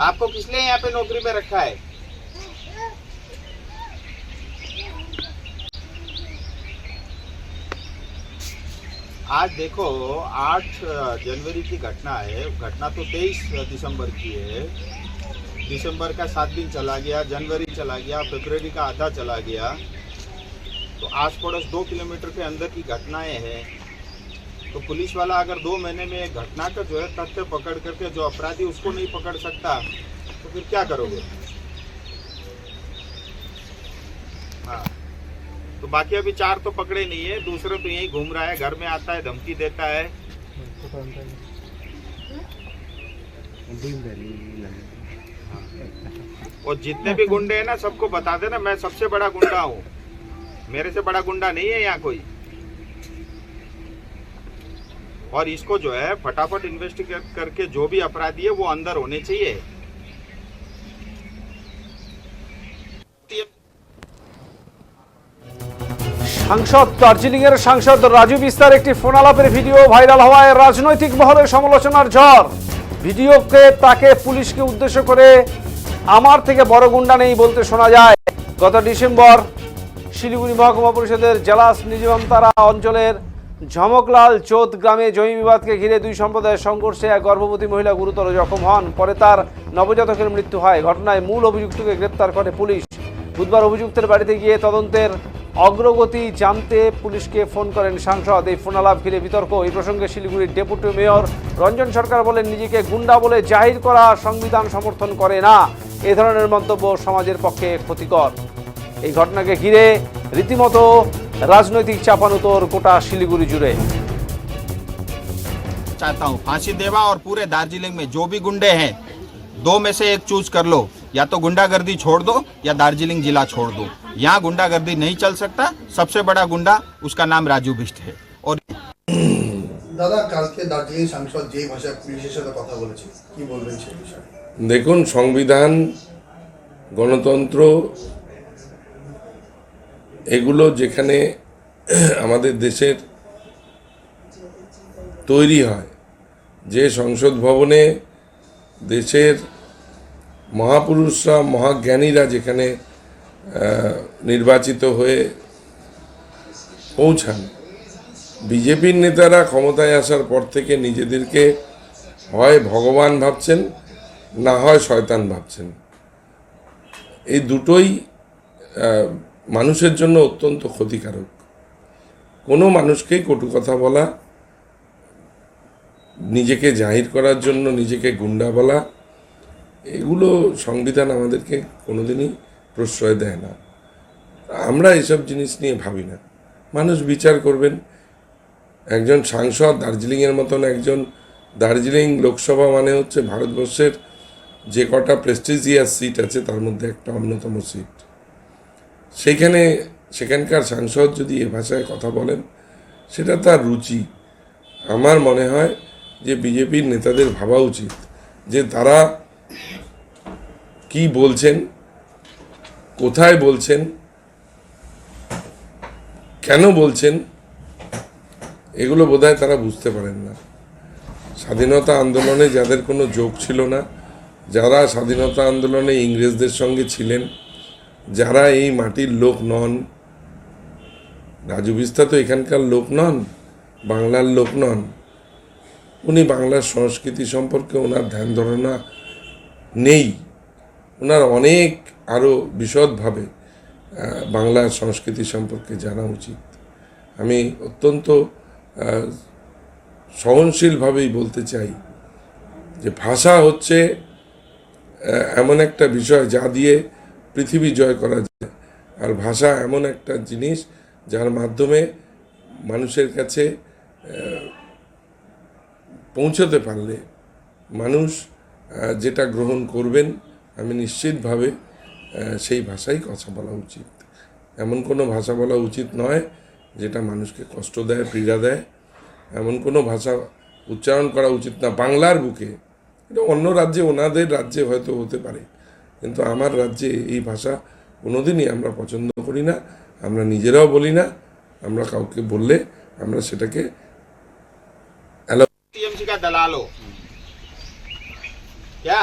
आपको किसने यहाँ पे नौकरी पे रखा है? आज देखो, आठ जनवरी की घटना है। घटना तो तेईस दिसंबर की है। दिसंबर का सात दिन चला गया, जनवरी चला गया फरवरी का आधा चला गया। तो आस पड़ोस दो किलोमीटर के अंदर की घटनाएँ हैं। तो पुलिस वाला अगर दो महीने में एक घटना का जो है तथ्य पकड़ करके, जो अपराधी उसको नहीं पकड़ सकता तो फिर क्या करोगे? हाँ। तो बाकी अभी चार तो पकड़े नहीं है, दूसरे तो यही घूम रहा है, घर में आता है, धमकी देता है। और जितने भी गुंडे हैं ना, सबको बता देना, मैं सबसे बड़ा गुंडा हूँ। मेरे से बड़ा गुंडा नहीं है यहाँ कोई। और इसको जो है फटाफट इन्वेस्टिगेट करके जो भी अपराधी है वो अंदर होने चाहिए সাংসদ দার্জিলিং এর সাংসদ রাজু বিস্তার একটি ফোন আলাপের ভিডিও ভাইরাল হওয়ায় রাজনৈতিক মহলে সমালোচনার ঝড় ভিডিওকে তাকে পুলিশকে উদ্দেশ্য করে আমার থেকে বড় গুন্ডা নেই বলতে শোনা যায় গত ডিসেম্বর শিলিগুড়ি মহকুমা পরিষদের জেলাস নিজমতারা অঞ্চলের ঝমকলাল চোদ গ্রামে জমি বিবাদকে ঘিরে দুই সম্প্রদায়ের সংঘর্ষে এক গর্ভবতী মহিলা গুরুতর জখম হন। পরে তার নবজাতকের মৃত্যু হয়। ঘটনায় মূল অভিযুক্তকে গ্রেপ্তার করে পুলিশ। বুধবার অভিযুক্তের বাড়িতে গিয়ে তদন্তের অগ্রগতি জানতে পুলিশকে ফোন করেন সাংসদ। এই ফোনালাপ ঘিরে বিতর্ক। এই প্রসঙ্গে শিলিগুড়ির ডেপুটি মেয়র রঞ্জন সরকার বলেন, নিজেকে গুন্ডা বলে জাহির করা সংবিধান সমর্থন করে না। এ ধরনের মন্তব্য সমাজের পক্ষে ক্ষতিকর। এই ঘটনাকে ঘিরে রীতিমতো রাজনৈতিক চাপানুতোর গোটা শিলিগুড়ি জুড়ে चाहता हूँ फांसी देवा और पूरे दार्जिलिंग में जो भी गुंडे हैं दो में से एक चूज कर लो या तो गुंडागर्दी छोड़ दो या दार्जिलिंग जिला छोड़ दो यहाँ गुंडागर्दी नहीं चल सकता सबसे बड़ा गुंडा उसका नाम राजू बिष्ट है और দাদা কালকে দার্জিলিং সাংসদ যেই ভাষায় পুলিশের সাথে কথা বলেছে কি বলবেন সেই বিষয়ে দেখুন সংবিধান গণতন্ত্র এগুলো যেখানে আমাদের দেশের তৈরি হয়, যে সংসদ ভবনে দেশের মহাপুরুষরা, মহাজ্ঞানীরা যেখানে নির্বাচিত হয়ে পৌঁছান, বিজেপির নেতারা ক্ষমতায় আসার পর থেকে নিজেদেরকে হয় ভগবান ভাবছেন, না হয় শয়তান ভাবছেন। এই দুটোই মানুষের জন্য অত্যন্ত ক্ষতিকারক। কোনো মানুষকেই কটু কথা বলা, নিজেকে জাহির করার জন্য নিজেকে গুন্ডা বলা, এগুলো সংবিধান আমাদেরকে কোনোদিনই প্রশ্রয় দেয় না। আমরা এসব জিনিস নিয়ে ভাবি না। মানুষ বিচার করবেন। একজন সাংসদ দার্জিলিংয়ের মতন একজন, দার্জিলিং লোকসভা মানে হচ্ছে ভারতবর্ষের যে কটা প্রেস্টিজিয়াস সিট আছে, তার মধ্যে একটা অন্যতম সিট সেইখানে সেখানকার সাংসদ যদি এ ভাষায় কথা বলেন, সেটা তার রুচি। আমার মনে হয় যে বিজেপির নেতাদের ভাবা উচিত যে তারা কি বলছেন, কোথায় বলছেন, কেন বলছেন, এগুলো বোধহয় তারা বুঝতে পারেন না। স্বাধীনতা আন্দোলনে যাদের কোনো যোগ ছিল না, যারা স্বাধীনতা আন্দোলনে ইংরেজদের সঙ্গে ছিলেন যারা এই মাটির লোক নন, রাজু বিস্তা তো এখানকার লোক নন, বাংলার লোক নন, উনি বাংলার সংস্কৃতি সম্পর্কে ওনার ধ্যান ধারণা নেই। ওনার অনেক আরও বিশদভাবে বাংলার সংস্কৃতি সম্পর্কে জানা উচিত। আমি অত্যন্ত সহনশীলভাবেই বলতে চাই যে ভাষা হচ্ছে এমন একটা বিষয় যা দিয়ে পৃথিবী জয় করা যায়। আর ভাষা এমন একটা জিনিস যার মাধ্যমে মানুষের কাছে পৌঁছতে পারলে মানুষ যেটা গ্রহণ করবেন, আমি নিশ্চিতভাবে সেই ভাষাই কথা বলা উচিত। এমন কোনো ভাষা বলা উচিত নয় যেটা মানুষকে কষ্ট দেয়, পীড়া দেয়। এমন কোনো ভাষা উচ্চারণ করা উচিত না। বাংলার বুকে, এটা অন্য রাজ্যে, ওনাদের রাজ্যে হয়তো হতে পারে। কিন্তু আমার রাজ্যে এই ভাষা কোনোদিনই আমরা পছন্দ করি না আমরা নিজেরাও বলি না আমরা কাউকে বললে আমরা সেটাকে टीएमसी का दलाल हो क्या